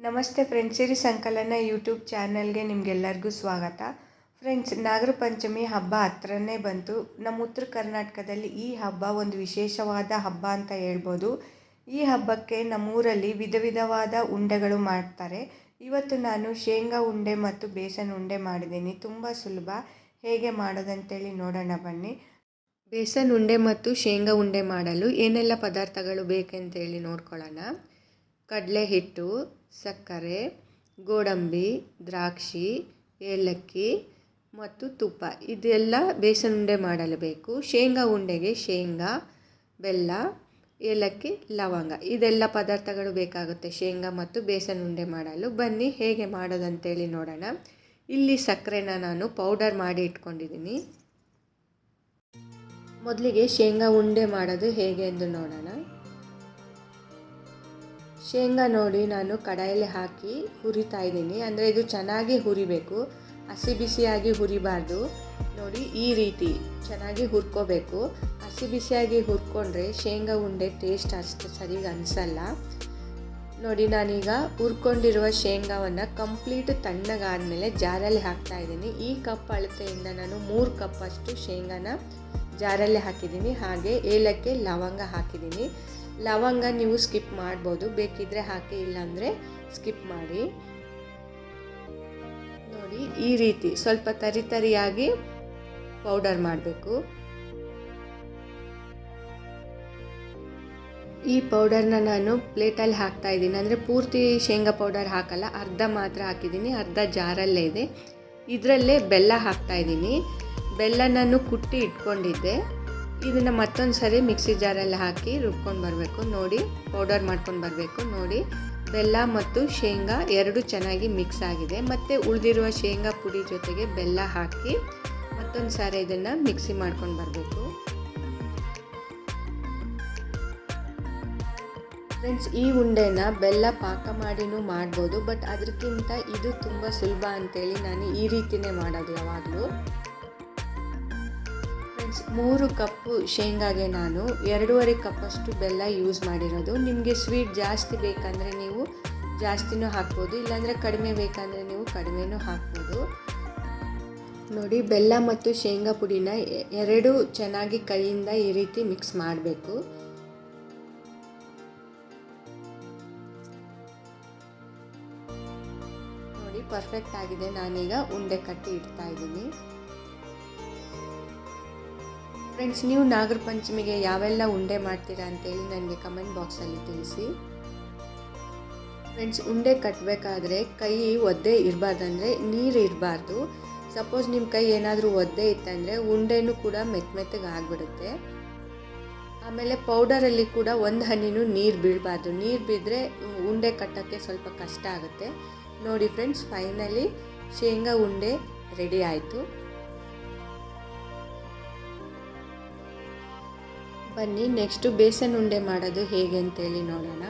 ನಮಸ್ತೆ ಫ್ರೆಂಡ್ಸ್ ಸಿರಿ ಸಂಕಲನ ಯೂಟ್ಯೂಬ್ ಚಾನಲ್ಗೆ ನಿಮಗೆಲ್ಲರಿಗೂ ಸ್ವಾಗತ. ಫ್ರೆಂಡ್ಸ್ ನಾಗರ ಪಂಚಮಿ ಹಬ್ಬ ಹತ್ರನೇ ಬಂತು. ನಮ್ಮ ಉತ್ತರ ಕರ್ನಾಟಕದಲ್ಲಿ ಈ ಹಬ್ಬ ಒಂದು ವಿಶೇಷವಾದ ಹಬ್ಬ ಅಂತ ಹೇಳ್ಬೋದು. ಈ ಹಬ್ಬಕ್ಕೆ ನಮ್ಮೂರಲ್ಲಿ ವಿಧ ವಿಧವಾದ ಉಂಡೆಗಳು ಮಾಡ್ತಾರೆ. ಇವತ್ತು ನಾನು ಶೇಂಗಾ ಉಂಡೆ ಮತ್ತು ಬೇಸನ್ ಉಂಡೆ ಮಾಡಿದ್ದೀನಿ. ತುಂಬ ಸುಲಭ. ಹೇಗೆ ಮಾಡೋದಂತೇಳಿ ನೋಡೋಣ ಬನ್ನಿ. ಬೇಸನ್ ಉಂಡೆ ಮತ್ತು ಶೇಂಗಾ ಉಂಡೆ ಮಾಡಲು ಏನೆಲ್ಲ ಪದಾರ್ಥಗಳು ಬೇಕಂತೇಳಿ ನೋಡ್ಕೊಳ್ಳೋಣ. ಕಡಲೆ ಹಿಟ್ಟು ಸಕ್ಕರೆ, ಗೋಡಂಬಿ, ದ್ರಾಕ್ಷಿ, ಏಲಕ್ಕಿ ಮತ್ತು ತುಪ್ಪ. ಇದೆಲ್ಲ ಬೇಸನ್ ಉಂಡೆ ಮಾಡಲು ಬೇಕು ಶೇಂಗಾ ಉಂಡೆಗೆ ಶೇಂಗಾ, ಬೆಲ್ಲ, ಏಲಕ್ಕಿ, ಲವಂಗ. ಇದೆಲ್ಲ ಪದಾರ್ಥಗಳು ಬೇಕಾಗುತ್ತೆ ಶೇಂಗಾ ಮತ್ತು ಬೇಸನ್ ಉಂಡೆ ಮಾಡಲು. ಬನ್ನಿ, ಹೇಗೆ ಮಾಡೋದಂತೇಳಿ ನೋಡೋಣ. ಇಲ್ಲಿ ಸಕ್ಕರೆನ ನಾನು ಪೌಡರ್ ಮಾಡಿ ಇಟ್ಕೊಂಡಿದ್ದೀನಿ. ಮೊದಲಿಗೆ ಶೇಂಗಾ ಉಂಡೆ ಮಾಡೋದು ಹೇಗೆ ಎಂದು ನೋಡೋಣ. ಶೇಂಗಾ ನೋಡಿ ನಾನು ಕಡಾಯಲ್ಲಿ ಹಾಕಿ ಹುರಿತಾ ಇದ್ದೀನಿ. ಅಂದರೆ ಇದು ಚೆನ್ನಾಗಿ ಹುರಿಬೇಕು. ಹಸಿ ಬಿಸಿಯಾಗಿ ಹುರಿಬಾರ್ದು. ನೋಡಿ, ಈ ರೀತಿ ಚೆನ್ನಾಗಿ ಹುರ್ಕೋಬೇಕು. ಹಸಿ ಬಿಸಿಯಾಗಿ ಹುರ್ಕೊಂಡ್ರೆ ಶೇಂಗಾ ಉಂಡೆ ಟೇಸ್ಟ್ ಅಷ್ಟು ಸರಿಗೆ ಅನಿಸಲ್ಲ. ನೋಡಿ, ನಾನೀಗ ಹುರ್ಕೊಂಡಿರುವ ಶೇಂಗಾವನ್ನು ಕಂಪ್ಲೀಟ್ ತಣ್ಣಗಾದಮೇಲೆ ಜಾರಲ್ಲಿ ಹಾಕ್ತಾ ಇದ್ದೀನಿ. ಈ ಕಪ್ ಅಳತೆಯಿಂದ ನಾನು ಮೂರು ಕಪ್ಪಷ್ಟು ಶೇಂಗಾನ ಜಾರಲ್ಲಿ ಹಾಕಿದ್ದೀನಿ. ಹಾಗೆ ಏಲಕ್ಕಿ, ಲವಂಗ ಹಾಕಿದ್ದೀನಿ. ಲವಂಗ ನೀವು ಸ್ಕಿಪ್ ಮಾಡ್ಬೋದು. ಬೇಕಿದ್ರೆ ಹಾಕಿ, ಇಲ್ಲಾಂದರೆ ಸ್ಕಿಪ್ ಮಾಡಿ. ನೋಡಿ, ಈ ರೀತಿ ಸ್ವಲ್ಪ ತರಿ ತರಿಯಾಗಿ ಪೌಡರ್ ಮಾಡಬೇಕು. ಈ ಪೌಡರ್ನ ನಾನು ಪ್ಲೇಟಲ್ಲಿ ಹಾಕ್ತಾ ಇದ್ದೀನಿ. ಅಂದರೆ ಪೂರ್ತಿ ಶೇಂಗಾ ಪೌಡರ್ ಹಾಕಲ್ಲ, ಅರ್ಧ ಮಾತ್ರ ಹಾಕಿದ್ದೀನಿ. ಅರ್ಧ ಜಾರಲ್ಲೇ ಇದೆ. ಇದರಲ್ಲೇ ಬೆಲ್ಲ ಹಾಕ್ತಾ ಇದ್ದೀನಿ. ಬೆಲ್ಲ ನಾನು ಕುಟ್ಟಿ ಇಟ್ಕೊಂಡಿದ್ದೆ. ಇದನ್ನು ಮತ್ತೊಂದು ಸರಿ ಮಿಕ್ಸಿ ಜಾರಲ್ಲಿ ಹಾಕಿ ರುಬ್ಕೊಂಡು ಬರಬೇಕು. ನೋಡಿ ಪೌಡರ್ ಮಾಡ್ಕೊಂಡು ಬರಬೇಕು. ನೋಡಿ, ಬೆಲ್ಲ ಮತ್ತು ಶೇಂಗಾ ಎರಡು ಚೆನ್ನಾಗಿ ಮಿಕ್ಸ್ ಆಗಿದೆ. ಮತ್ತು ಉಳಿದಿರುವ ಶೇಂಗಾ ಪುಡಿ ಜೊತೆಗೆ ಬೆಲ್ಲ ಹಾಕಿ ಮತ್ತೊಂದು ಸಾರಿ ಇದನ್ನು ಮಿಕ್ಸಿ ಮಾಡ್ಕೊಂಡು ಬರಬೇಕು. ಫ್ರೆಂಡ್ಸ್ ಈ ಉಂಡೆನ ಬೆಲ್ಲ ಪಾಕ ಮಾಡಿನೂ ಮಾಡ್ಬೋದು, ಬಟ್ ಅದಕ್ಕಿಂತ ಇದು ತುಂಬ ಸುಲಭ ಅಂತೇಳಿ ನಾನು ಈ ರೀತಿಯೇ ಮಾಡೋದು ಯಾವಾಗಲೂ. ಫ್ರೆಂಡ್ಸ್, ಮೂರು ಕಪ್ಪು ಶೇಂಗಾಗೆ ನಾನು ಎರಡೂವರೆ ಕಪ್ಪಷ್ಟು ಬೆಲ್ಲ ಯೂಸ್ ಮಾಡಿರೋದು. ನಿಮಗೆ ಸ್ವೀಟ್ ಜಾಸ್ತಿ ಬೇಕಂದರೆ ನೀವು ಜಾಸ್ತಿನೂ ಹಾಕ್ಬೋದು, ಇಲ್ಲಾಂದರೆ ಕಡಿಮೆ ಬೇಕಂದರೆ ನೀವು ಕಡಿಮೆನೂ ಹಾಕ್ಬೋದು. ನೋಡಿ, ಬೆಲ್ಲ ಮತ್ತು ಶೇಂಗಾ ಪುಡಿನ ಎರಡು ಚೆನ್ನಾಗಿ ಕೈಯಿಂದ ಈ ರೀತಿ ಮಿಕ್ಸ್ ಮಾಡಬೇಕು. ನೋಡಿ ಪರ್ಫೆಕ್ಟ್ ಆಗಿದೆ. ನಾನೀಗ ಉಂಡೆ ಕಟ್ಟಿ ಇಡ್ತಾ ಇದ್ದೀನಿ. ಫ್ರೆಂಡ್ಸ್ ನೀವು ನಾಗರ ಪಂಚಮಿಗೆ ಯಾವೆಲ್ಲ ಉಂಡೆ ಮಾಡ್ತೀರಾ ಅಂತೇಳಿ ನನಗೆ ಕಮೆಂಟ್ ಬಾಕ್ಸಲ್ಲಿ ತಿಳಿಸಿ. ಫ್ರೆಂಡ್ಸ್ ಉಂಡೆ ಕಟ್ಟಬೇಕಾದ್ರೆ ಕೈ ಒದ್ದೆ ಇರಬಾರ್ದಂದ್ರೆ ನೀರು ಇರಬಾರ್ದು. ಸಪೋಸ್ ನಿಮ್ಮ ಕೈ ಏನಾದರೂ ಒದ್ದೆ ಇತ್ತಂದರೆ ಉಂಡೆನೂ ಕೂಡ ಮೆತ್ತ ಮೆತ್ತಗೆ ಆಗಿಬಿಡುತ್ತೆ. ಆಮೇಲೆ ಪೌಡರಲ್ಲಿ ಕೂಡ ಒಂದು ಹನಿನೂ ನೀರು ಬೀಳಬಾರ್ದು. ನೀರು ಬಿದ್ದರೆ ಉಂಡೆ ಕಟ್ಟೋಕ್ಕೆ ಸ್ವಲ್ಪ ಕಷ್ಟ ಆಗುತ್ತೆ. ನೋಡಿ ಫ್ರೆಂಡ್ಸ್ ಫೈನಲಿ ಶೇಂಗಾ ಉಂಡೆ ರೆಡಿ ಆಯಿತು. ಬನ್ನಿ ನೆಕ್ಸ್ಟು ಬೇಸನ್ ಉಂಡೆ ಮಾಡೋದು ಹೇಗೆ ಅಂತೇಳಿ ನೋಡೋಣ.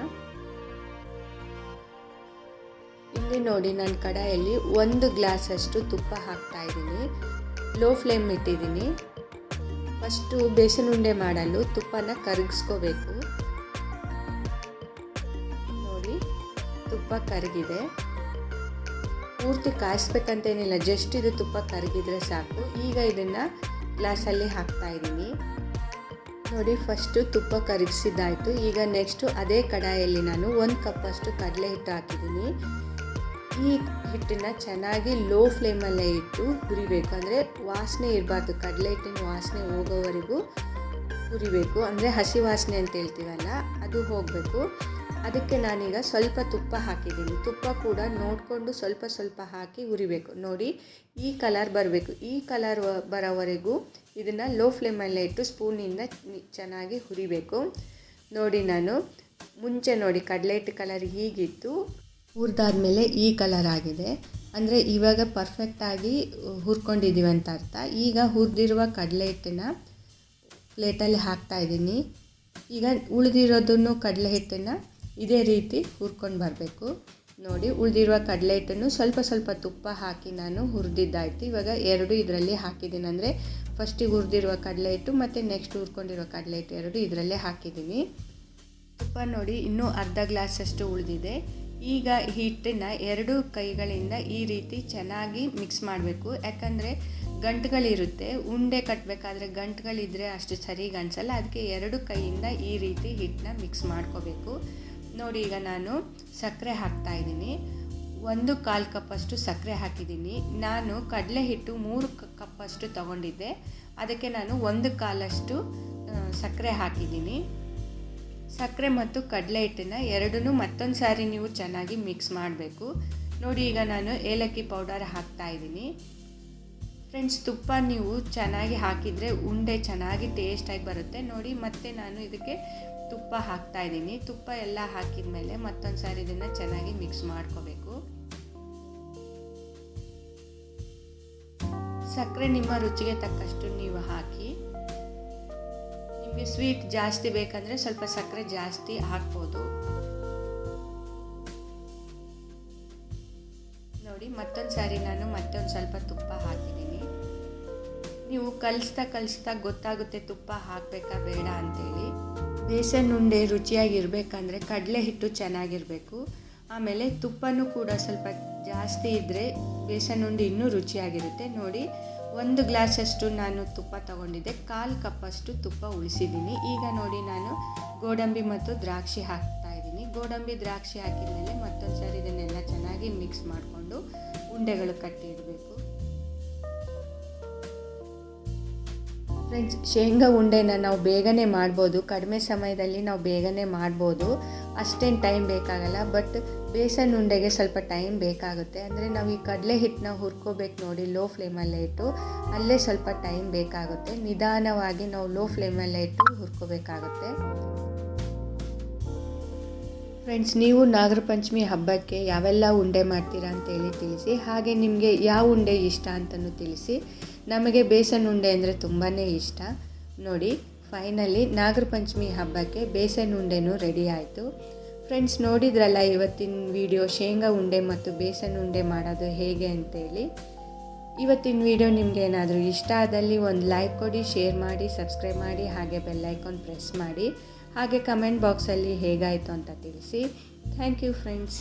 ಇಲ್ಲಿ ನೋಡಿ ನನ್ನ ಕಡಾಯಲ್ಲಿ ಒಂದು ಗ್ಲಾಸಷ್ಟು ತುಪ್ಪ ಹಾಕ್ತಾ ಇದ್ದೀನಿ. ಲೋ ಫ್ಲೇಮ್ ಇಟ್ಟಿದ್ದೀನಿ. ಫಸ್ಟು ಬೇಸನ್ ಉಂಡೆ ಮಾಡಲು ತುಪ್ಪನ ಕರಗಿಸ್ಕೋಬೇಕು. ನೋಡಿ, ತುಪ್ಪ ಕರಗಿದೆ. ಪೂರ್ತಿ ಕಾಯಿಸ್ಬೇಕಂತೇನಿಲ್ಲ ಜಸ್ಟ್ ಇದು ತುಪ್ಪ ಕರಗಿದ್ರೆ ಸಾಕು. ಈಗ ಇದನ್ನು ಗ್ಲಾಸಲ್ಲಿ ಹಾಕ್ತಾ ಇದ್ದೀನಿ. ನೋಡಿ ಫಸ್ಟು ತುಪ್ಪ ಕರಗಿಸಿದ್ದಾಯಿತು. ಈಗ ನೆಕ್ಸ್ಟು ಅದೇ ಕಡಾಯಲ್ಲಿ ನಾನು ಒಂದು ಕಪ್ಪಷ್ಟು ಕಡಲೆ ಹಿಟ್ಟು ಹಾಕಿದ್ದೀನಿ. ಈ ಹಿಟ್ಟನ್ನು ಚೆನ್ನಾಗಿ ಲೋ ಫ್ಲೇಮಲ್ಲೇ ಇಟ್ಟು ಹುರಿಬೇಕು. ಅಂದರೆ ವಾಸನೆ ಇರಬಾರ್ದು. ಕಡಲೆ ಹಿಟ್ಟಿನ ವಾಸನೆ ಹೋಗೋವರೆಗೂ ಹುರಿಬೇಕು. ಅಂದರೆ ಹಸಿ ವಾಸನೆ ಅಂತ ಹೇಳ್ತೀವಲ್ಲ, ಅದು ಹೋಗಬೇಕು. ಅದಕ್ಕೆ ನಾನೀಗ ಸ್ವಲ್ಪ ತುಪ್ಪ ಹಾಕಿದ್ದೀನಿ. ತುಪ್ಪ ಕೂಡ ನೋಡಿಕೊಂಡು ಸ್ವಲ್ಪ ಸ್ವಲ್ಪ ಹಾಕಿ ಹುರಿಬೇಕು. ನೋಡಿ, ಈ ಕಲರ್ ಬರಬೇಕು. ಈ ಕಲರ್ ಬರೋವರೆಗೂ ಇದನ್ನು ಲೋ ಫ್ಲೇಮಲ್ಲೇ ಇಟ್ಟು ಸ್ಪೂನಿಂದ ಚೆನ್ನಾಗಿ ಹುರಿಬೇಕು. ನೋಡಿ ನಾನು, ಮುಂಚೆ ನೋಡಿ ಕಡಲೆ ಹಿಟ್ಟು ಕಲರ್ ಹೀಗಿತ್ತು. ಹುರಿದಾದ್ಮೇಲೆ ಈ ಕಲರ್ ಆಗಿದೆ. ಅಂದರೆ ಇವಾಗ ಪರ್ಫೆಕ್ಟಾಗಿ ಹುರ್ಕೊಂಡಿದ್ದೀವಿ ಅಂತ ಅರ್ಥ. ಈಗ ಹುರಿದಿರುವ ಕಡಲೆ ಹಿಟ್ಟನ್ನು ಪ್ಲೇಟಲ್ಲಿ ಹಾಕ್ತಾಯಿದ್ದೀನಿ ಈಗ ಉಳಿದಿರೋದನ್ನು ಕಡಲೆ ಹಿಟ್ಟನ್ನು ಇದೇ ರೀತಿ ಹುರ್ಕೊಂಡು ಬರಬೇಕು. ನೋಡಿ, ಉಳಿದಿರುವ ಕಡಲೆ ಹಿಟ್ಟನ್ನು ಸ್ವಲ್ಪ ಸ್ವಲ್ಪ ತುಪ್ಪ ಹಾಕಿ ನಾನು ಹುರಿದಿದ್ದಾಯ್ತು. ಇವಾಗ ಎರಡು ಇದರಲ್ಲಿ ಹಾಕಿದ್ದೀನಿ. ಅಂದರೆ ಫಸ್ಟಿಗೆ ಹುರಿದಿರುವ ಕಡಲೆ ಹಿಟ್ಟು ಮತ್ತು ನೆಕ್ಸ್ಟ್ ಹುರ್ಕೊಂಡಿರುವ ಕಡಲೆ ಹಿಟ್ಟು ಎರಡು ಇದರಲ್ಲೇ ಹಾಕಿದ್ದೀನಿ. ತುಪ್ಪ ನೋಡಿ, ಇನ್ನೂ ಅರ್ಧ ಗ್ಲಾಸಷ್ಟು ಉಳಿದಿದೆ. ಈಗ ಹಿಟ್ಟನ್ನು ಎರಡು ಕೈಗಳಿಂದ ಈ ರೀತಿ ಚೆನ್ನಾಗಿ ಮಿಕ್ಸ್ ಮಾಡಬೇಕು. ಯಾಕಂದರೆ ಗಂಟುಗಳಿರುತ್ತೆ. ಉಂಡೆ ಕಟ್ಟಬೇಕಾದ್ರೆ ಗಂಟುಗಳಿದ್ರೆ ಅಷ್ಟು ಸರಿಗೆ ಅದಕ್ಕೆ ಎರಡು ಕೈಯಿಂದ ಈ ರೀತಿ ಹಿಟ್ಟನ್ನ ಮಿಕ್ಸ್ ಮಾಡ್ಕೋಬೇಕು. ನೋಡಿ, ಈಗ ನಾನು ಸಕ್ಕರೆ ಹಾಕ್ತಾ ಇದ್ದೀನಿ. ಒಂದು ಕಾಲು ಕಪ್ಪಷ್ಟು ಸಕ್ಕರೆ ಹಾಕಿದ್ದೀನಿ. ನಾನು ಕಡಲೆ ಹಿಟ್ಟು ಮೂರು ಕಪ್ಪಷ್ಟು ತಗೊಂಡಿದ್ದೆ. ಅದಕ್ಕೆ ನಾನು ಒಂದು ಕಾಲಷ್ಟು ಸಕ್ಕರೆ ಹಾಕಿದ್ದೀನಿ. ಸಕ್ಕರೆ ಮತ್ತು ಕಡಲೆ ಹಿಟ್ಟನ್ನು ಎರಡನ್ನೂ ಮತ್ತೊಂದು ಸಾರಿ ನೀವು ಚೆನ್ನಾಗಿ ಮಿಕ್ಸ್ ಮಾಡಬೇಕು. ನೋಡಿ, ಈಗ ನಾನು ಏಲಕ್ಕಿ ಪೌಡರ್ ಹಾಕ್ತಾ ಇದ್ದೀನಿ. ಫ್ರೆಂಡ್ಸ್ ತುಪ್ಪ ನೀವು ಚೆನ್ನಾಗಿ ಹಾಕಿದರೆ ಉಂಡೆ ಚೆನ್ನಾಗಿ ಟೇಸ್ಟಾಗಿ ಬರುತ್ತೆ. ನೋಡಿ, ಮತ್ತೆ ನಾನು ಇದಕ್ಕೆ ತುಪ್ಪ ಹಾಕ್ತಾ ಇದ್ದೀನಿ. ತುಪ್ಪ ಎಲ್ಲ ಹಾಕಿದ ಮೇಲೆ ಮತ್ತೊಂದು ಸಾರಿ ಇದನ್ನು ಚೆನ್ನಾಗಿ ಮಿಕ್ಸ್ ಮಾಡ್ಕೋಬೇಕು. ಸಕ್ಕರೆ ನಿಮ್ಮ ರುಚಿಗೆ ತಕ್ಕಷ್ಟು ನೀವು ಹಾಕಿ. ನಿಮಗೆ ಸ್ವೀಟ್ ಜಾಸ್ತಿ ಬೇಕಂದರೆ ಸ್ವಲ್ಪ ಸಕ್ಕರೆ ಜಾಸ್ತಿ ಹಾಕ್ಬೋದು. ನೋಡಿ ಮತ್ತೊಂದು ಸಾರಿ ನಾನು ಮತ್ತೊಂದು ಸ್ವಲ್ಪ ತುಪ್ಪ ಹಾಕಿದ್ದೀನಿ. ನೀವು ಕಲಿಸ್ತಾ ಕಲಿಸ್ತಾ ಗೊತ್ತಾಗುತ್ತೆ ತುಪ್ಪ ಹಾಕಬೇಕಾ ಬೇಡ ಅಂತೇಳಿ. ಬೇಸನ್ ಉಂಡೆ ರುಚಿಯಾಗಿರಬೇಕಂದ್ರೆ ಕಡಲೆ ಹಿಟ್ಟು ಚೆನ್ನಾಗಿರಬೇಕು. ಆಮೇಲೆ ತುಪ್ಪನೂ ಕೂಡ ಸ್ವಲ್ಪ ಜಾಸ್ತಿ ಇದ್ದರೆ ಬೇಸನ್ ಉಂಡೆ ಇನ್ನೂ ರುಚಿಯಾಗಿರುತ್ತೆ. ನೋಡಿ, ಒಂದು ಗ್ಲಾಸಷ್ಟು ನಾನು ತುಪ್ಪ ತಗೊಂಡಿದ್ದೆ. ಕಾಲು ಕಪ್ಪಷ್ಟು ತುಪ್ಪ ಉಳಿಸಿದ್ದೀನಿ. ಈಗ ನೋಡಿ, ನಾನು ಗೋಡಂಬಿ ಮತ್ತು ದ್ರಾಕ್ಷಿ ಹಾಕ್ತಾ ಇದ್ದೀನಿ. ಗೋಡಂಬಿ, ದ್ರಾಕ್ಷಿ ಹಾಕಿದ ಮೇಲೆ ಮತ್ತೊಂದು ಸಾರಿ ಇದನ್ನೆಲ್ಲ ಚೆನ್ನಾಗಿ ಮಿಕ್ಸ್ ಮಾಡಿಕೊಂಡು ಉಂಡೆಗಳು ಕಟ್ಟಿ ಇಡಬೇಕು ಫ್ರೆಂಡ್ಸ್ ಶೇಂಗಾ ಉಂಡೆನ ನಾವು ಬೇಗನೆ ಮಾಡ್ಬೋದು. ಕಡಿಮೆ ಸಮಯದಲ್ಲಿ ನಾವು ಬೇಗನೆ ಮಾಡ್ಬೋದು. ಅಷ್ಟೇನು ಟೈಮ್ ಬೇಕಾಗಲ್ಲ ಬಟ್ ಬೇಸನ್ ಉಂಡೆಗೆ ಸ್ವಲ್ಪ ಟೈಮ್ ಬೇಕಾಗುತ್ತೆ. ಅಂದರೆ ನಾವು ಈ ಕಡಲೆ ಹಿಟ್ಟನ್ನ ಹುರ್ಕೋಬೇಕು ನೋಡಿ ಲೋ ಫ್ಲೇಮಲ್ಲೇ ಇಟ್ಟು, ಅಲ್ಲೇ ಸ್ವಲ್ಪ ಟೈಮ್ ಬೇಕಾಗುತ್ತೆ. ನಿಧಾನವಾಗಿ ನಾವು ಲೋ ಫ್ಲೇಮಲ್ಲೇ ಇಟ್ಟು ಹುರ್ಕೋಬೇಕಾಗುತ್ತೆ. ಫ್ರೆಂಡ್ಸ್ ನೀವು ನಾಗರ ಪಂಚಮಿ ಹಬ್ಬಕ್ಕೆ ಯಾವೆಲ್ಲ ಉಂಡೆ ಮಾಡ್ತೀರಾ ಅಂತೇಳಿ ತಿಳಿಸಿ, ಹಾಗೆ ನಿಮಗೆ ಯಾವ ಉಂಡೆ ಇಷ್ಟ ಅಂತಲೂ ತಿಳಿಸಿ. ನಮಗೆ ಬೇಸನ್ ಉಂಡೆ ಅಂದರೆ ತುಂಬಾ ಇಷ್ಟ. ನೋಡಿ ಫೈನಲಿ ನಾಗರ ಪಂಚಮಿ ಹಬ್ಬಕ್ಕೆ ಬೇಸನ್ ಉಂಡೆನೂ ರೆಡಿ ಆಯಿತು. ಫ್ರೆಂಡ್ಸ್ ನೋಡಿದ್ರಲ್ಲ ಇವತ್ತಿನ ವಿಡಿಯೋ ಶೇಂಗಾ ಉಂಡೆ ಮತ್ತು ಬೇಸನ್ ಉಂಡೆ ಮಾಡೋದು ಹೇಗೆ ಅಂತೇಳಿ? ಇವತ್ತಿನ ವಿಡಿಯೋ ನಿಮಗೆ ಏನಾದರೂ ಇಷ್ಟ ಆದಲ್ಲಿ ಒಂದು ಲೈಕ್ ಕೊಡಿ ಶೇರ್ ಮಾಡಿ ಸಬ್ಸ್ಕ್ರೈಬ್ ಮಾಡಿ, ಹಾಗೆ ಬೆಲ್ಲೈಕಾನ್ ಪ್ರೆಸ್ ಮಾಡಿ. ಹಾಗೆ ಕಮೆಂಟ್ ಬಾಕ್ಸಲ್ಲಿ ಹೇಗಾಯಿತು ಅಂತ ತಿಳಿಸಿ. Thank you friends